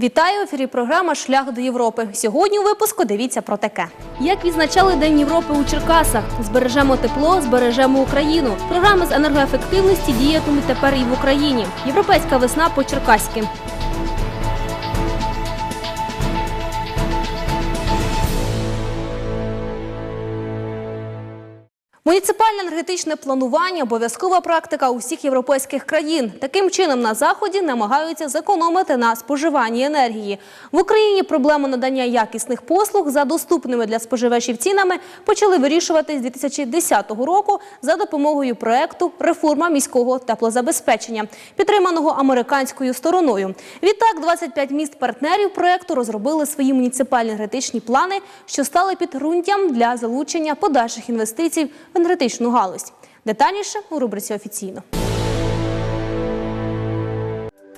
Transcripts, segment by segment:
Вітаю в ефірі програма Шлях до Європи. Сьогодні у випуску дивіться про таке. Як відзначали День Європи у Черкасах? Збережемо тепло, збережемо Україну. Програми з енергоефективності діятимуть тепер і в Україні. Європейська весна по черкаськи. Муніципальне енергетичне планування обов'язкова практика усіх європейських країн. Таким чином на заході намагаються зекономити на споживанні енергії. В Україні проблему надання якісних послуг за доступними для споживачів цінами почали вирішувати з 2010 року за допомогою проекту Реформа міського теплозабезпечення, підтриманого американською стороною. Відтак, 25 міст партнерів проекту розробили свої муніципальні енергетичні плани, що стали підґрунтям для залучення подальших інвестицій енергетичну галузь. Детальніше у рубриці офіційно.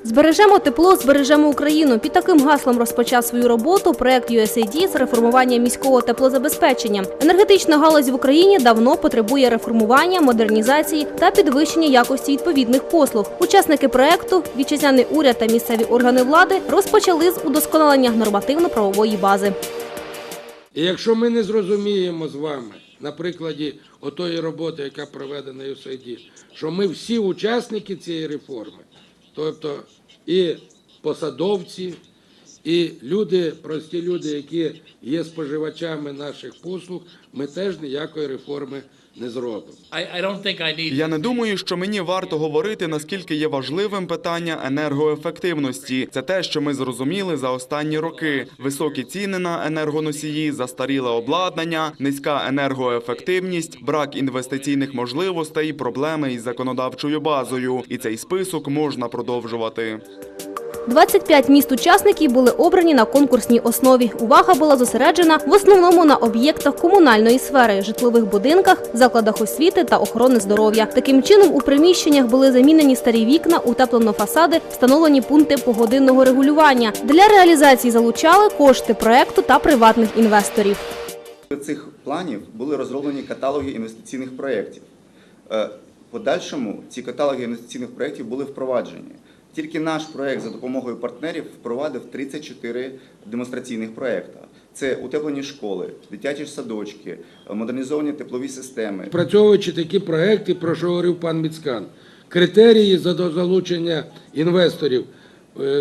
Збережемо тепло, збережемо Україну. Під таким гаслом розпочав свою роботу проект USAID з реформування міського теплозабезпечення. Енергетична галузь в Україні давно потребує реформування, модернізації та підвищення якості відповідних послуг. Учасники проекту, вітчизняний уряд та місцеві органи влади розпочали з удосконалення нормативно-правової бази. І якщо ми не зрозуміємо з вами на прикладі отої роботи, яка проведена USAID, що ми всі учасники цієї реформи, тобто і посадовці, і люди, прості люди, які є споживачами наших послуг, ми теж ніякої реформи не зробимо. I, I don't think I need Я не думаю, що мені варто говорити, наскільки є важливим питання енергоефективності. Це те, що ми зрозуміли за останні роки: високі ціни на енергоносії, застаріле обладнання, низька енергоефективність, брак інвестиційних можливостей, проблеми із законодавчою базою. І цей список можна продовжувати. 25 міст-учасників були обрані на конкурсній основі. Увага була зосереджена в основному на об'єктах комунальної сфери, житлових будинках, закладах освіти та охорони здоров'я. Таким чином, у приміщеннях були замінені старі вікна, утеплено фасади, встановлені пункти погодинного регулювання. Для реалізації залучали кошти проекту та приватних інвесторів. цих планів були розроблені каталоги інвестиційних проєктів. Е, подальшому ці каталоги інвестиційних проєктів були впроваджені. Тільки наш проєкт за допомогою партнерів впровадив 34 демонстраційних проєкти. Це утеплені школи, дитячі садочки, модернізовані теплові системи, Працьовуючи такі проекти, про що говорив пан Міцкан, критерії за залучення інвесторів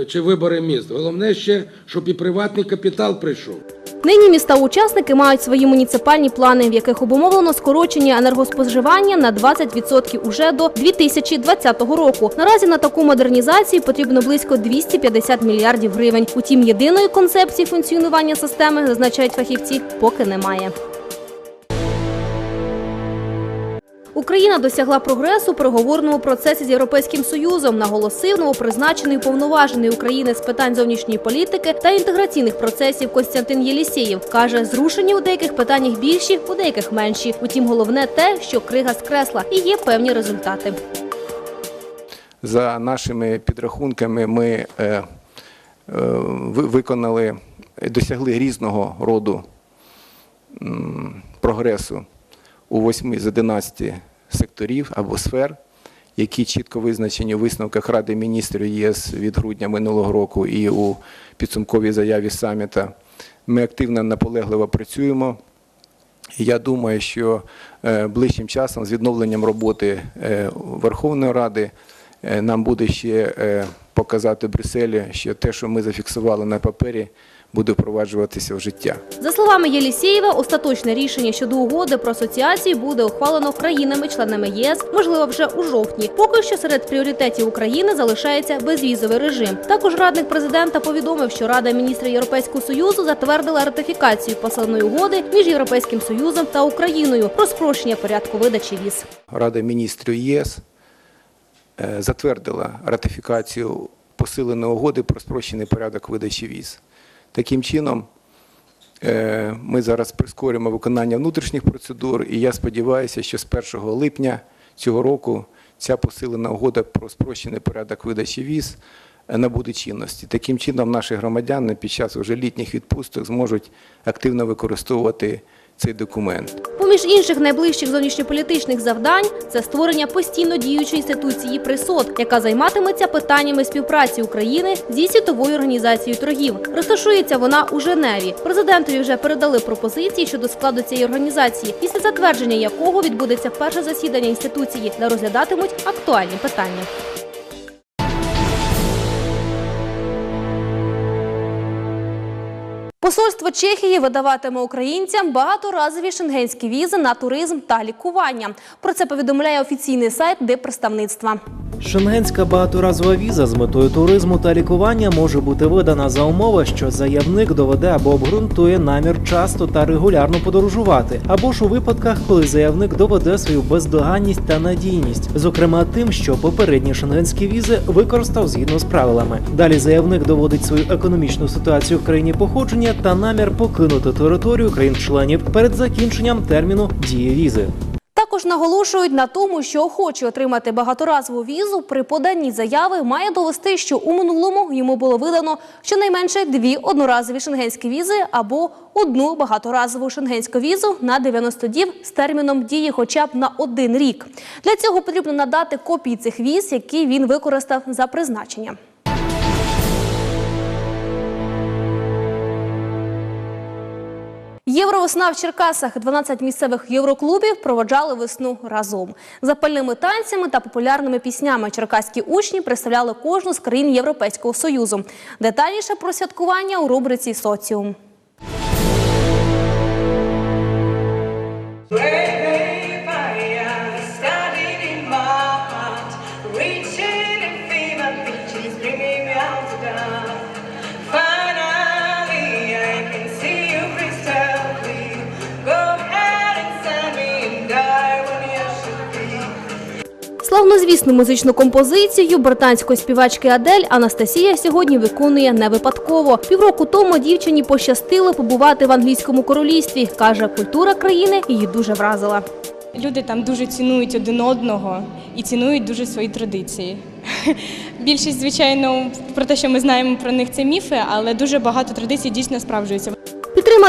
чи вибори міст. Головне ще, щоб і приватний капітал прийшов. Нині міста-учасники мають свої муніципальні плани, в яких обумовлено скорочення енергоспоживання на 20% уже до 2020 року. Наразі на таку модернізацію потрібно близько 250 мільярдів гривень. Утім, єдиної концепції функціонування системи, зазначають фахівці, поки немає. Україна досягла прогресу у переговорному процесі з Європейським Союзом, наголосив новопризначений уповноважений України з питань зовнішньої політики та інтеграційних процесів Костянтин Єлісєєв. Каже, зрушені у деяких питаннях більші, у деяких менші. Утім, головне те, що крига скресла і є певні результати. За нашими підрахунками, ми е, е, ви- виконали, досягли різного роду прогресу у 8 з 11 секторів або сфер, які чітко визначені у висновках Ради міністрів ЄС від грудня минулого року і у підсумковій заяві саміта. Ми активно наполегливо працюємо. Я думаю, що е, ближчим часом з відновленням роботи е, Верховної Ради е, нам буде ще показати Брюсселі, що те, що ми зафіксували на папері, буде впроваджуватися в життя. За словами Єлісєєва, остаточне рішення щодо угоди про асоціацію буде ухвалено країнами-членами ЄС, можливо, вже у жовтні. Поки що серед пріоритетів України залишається безвізовий режим. Також радник президента повідомив, що Рада міністрів Європейського союзу затвердила ратифікацію посиленої угоди між Європейським союзом та Україною про спрощення порядку видачі віз. Рада міністрів ЄС е, затвердила ратифікацію посиленої угоди про спрощений порядок видачі віз. Таким чином, е, ми зараз прискорюємо виконання внутрішніх процедур, і я сподіваюся, що з 1 липня цього року ця посилена угода про спрощений порядок видачі віз е, набуде чинності. Таким чином, наші громадяни під час вже літніх відпусток зможуть активно використовувати цей документ. Поміж інших найближчих зовнішньополітичних завдань це створення постійно діючої інституції ПРИСОД, яка займатиметься питаннями співпраці України зі світовою організацією торгів. Розташується вона у Женеві. Президентові вже передали пропозиції щодо складу цієї організації, після затвердження якого відбудеться перше засідання інституції, де розглядатимуть актуальні питання. Посольство Чехії видаватиме українцям багаторазові шенгенські візи на туризм та лікування. Про це повідомляє офіційний сайт диппредставництва. Шенгенська багаторазова віза з метою туризму та лікування може бути видана за умови, що заявник доведе або обґрунтує намір часто та регулярно подорожувати, або ж у випадках, коли заявник доведе свою бездоганність та надійність, зокрема тим, що попередні шенгенські візи використав згідно з правилами. Далі заявник доводить свою економічну ситуацію в країні походження та намір покинути територію країн-членів перед закінченням терміну дії візи. Також наголошують на тому, що охочий отримати багаторазову візу при поданні заяви має довести, що у минулому йому було видано щонайменше дві одноразові шенгенські візи або одну багаторазову шенгенську візу на 90 діб з терміном дії хоча б на один рік. Для цього потрібно надати копії цих віз, які він використав за призначенням. Євровесна в Черкасах 12 місцевих євроклубів проводжали весну разом. Запальними танцями та популярними піснями черкаські учні представляли кожну з країн Європейського Союзу. Детальніше про святкування у рубриці Соціум. Славнозвісну музичну композицію британської співачки Адель Анастасія сьогодні виконує не випадково. Півроку тому дівчині пощастило побувати в англійському королівстві. каже, культура країни її дуже вразила. Люди там дуже цінують один одного і цінують дуже свої традиції. Більшість, звичайно, про те, що ми знаємо про них, це міфи, але дуже багато традицій дійсно справджуються.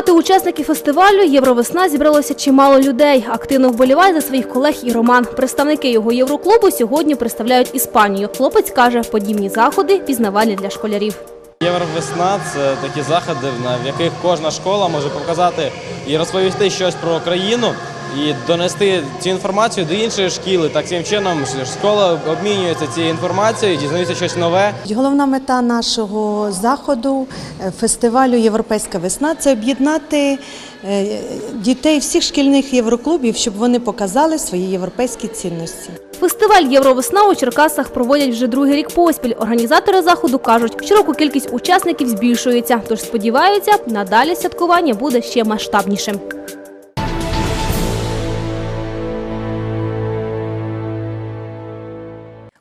Підтримати учасників фестивалю Євровесна зібралося чимало людей. Активно вболіває за своїх колег і Роман. Представники його євроклубу сьогодні представляють Іспанію. Хлопець каже, подібні заходи пізнавальні для школярів. Євровесна це такі заходи, в яких кожна школа може показати і розповісти щось про країну і донести цю інформацію до іншої шкіли. Таким чином школа обмінюється цією інформацією, дізнаються щось нове. Головна мета нашого заходу е, фестивалю Європейська весна це об'єднати е, дітей всіх шкільних євроклубів, щоб вони показали свої європейські цінності. Фестиваль Євровесна у Черкасах проводять вже другий рік поспіль. Організатори заходу кажуть, щороку кількість учасників збільшується, тож сподіваються, надалі святкування буде ще масштабнішим.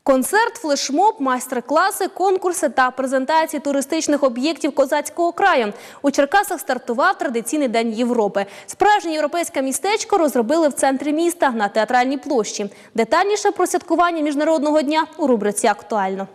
Концерт, флешмоб, майстер-класи, конкурси та презентації туристичних об'єктів козацького краю. У Черкасах стартував традиційний день Європи. Справжнє європейське містечко розробили в центрі міста на театральній площі. Детальніше про святкування міжнародного дня у рубриці Актуально.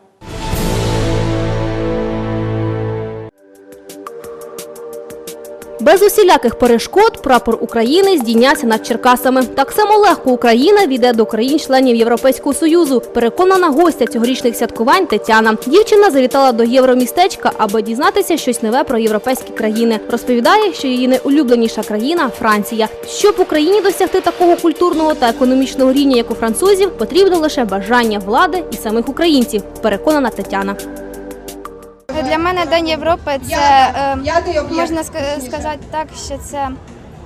Без усіляких перешкод прапор України здійнявся над Черкасами. Так само легко Україна війде до країн-членів Європейського союзу. Переконана гостя цьогорічних святкувань Тетяна. Дівчина завітала до євромістечка, аби дізнатися щось нове про європейські країни. Розповідає, що її найулюбленіша країна Франція. Щоб Україні досягти такого культурного та економічного рівня, як у французів, потрібно лише бажання влади і самих українців. Переконана Тетяна. Для мене День Європи це е, можна сказати так, що це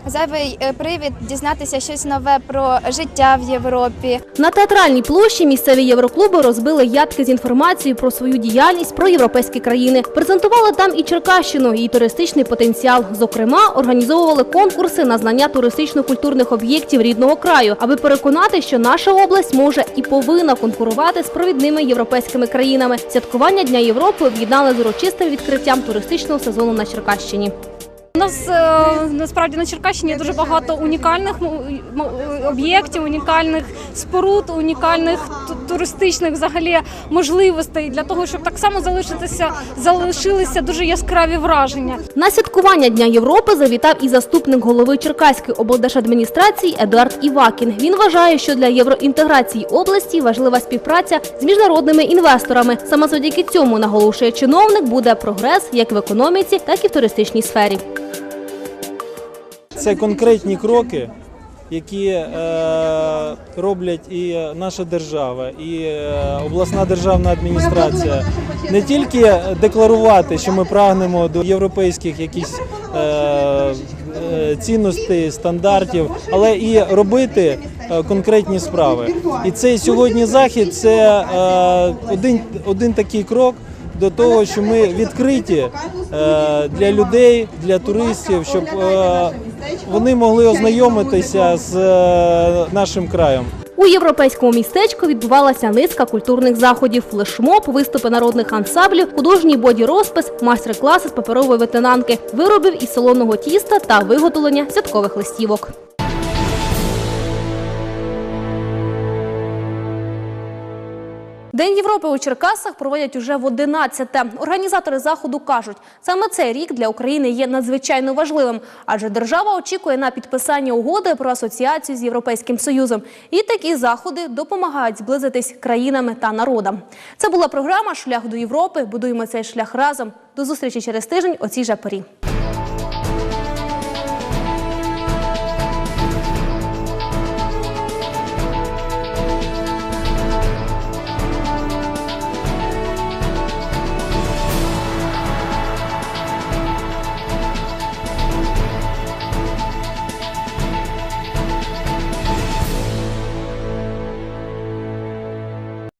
зайвий е, привід дізнатися щось нове про життя в Європі. На театральній площі місцеві євроклуби розбили ядки з інформацією про свою діяльність про європейські країни. Презентували там і Черкащину, її туристичний потенціал. Зокрема, організовували конкурси на знання туристично-культурних об'єктів рідного краю, аби переконати, що наша область може і повинна конкурувати з провідними європейськими країнами. Святкування Дня Європи об'єднали з урочистим відкриттям туристичного сезону на Черкащині. У нас е, насправді на Черкащині дуже багато унікальних об'єктів, унікальних споруд, унікальних туристичних взагалі можливостей для того, щоб так само залишитися, залишилися дуже яскраві враження. На святкування Дня Європи завітав і заступник голови Черкаської облдержадміністрації Едуард Івакін. Він вважає, що для євроінтеграції області важлива співпраця з міжнародними інвесторами. Саме завдяки цьому, наголошує чиновник, буде прогрес як в економіці, так і в туристичній сфері. Це конкретні кроки, які е, роблять і наша держава, і е, обласна державна адміністрація. Не тільки декларувати, що ми прагнемо до європейських якісь е, е, цінностей, стандартів, але і робити е, конкретні справи. І цей сьогодні захід це е, один, один такий крок до того, що ми відкриті е, для людей, для туристів, щоб е, вони могли ознайомитися з е, нашим краєм. У європейському містечку відбувалася низка культурних заходів: флешмоб, виступи народних ансамблів, художній боді-розпис, майстер-класи з паперової ветенанки, виробів із солоного тіста та виготовлення святкових листівок. День Європи у Черкасах проводять уже в 11-те. Організатори заходу кажуть, саме цей рік для України є надзвичайно важливим, адже держава очікує на підписання угоди про асоціацію з Європейським Союзом. І такі заходи допомагають зблизитись країнами та народам. Це була програма Шлях до Європи. Будуємо цей шлях разом. До зустрічі через тиждень о цій же порі.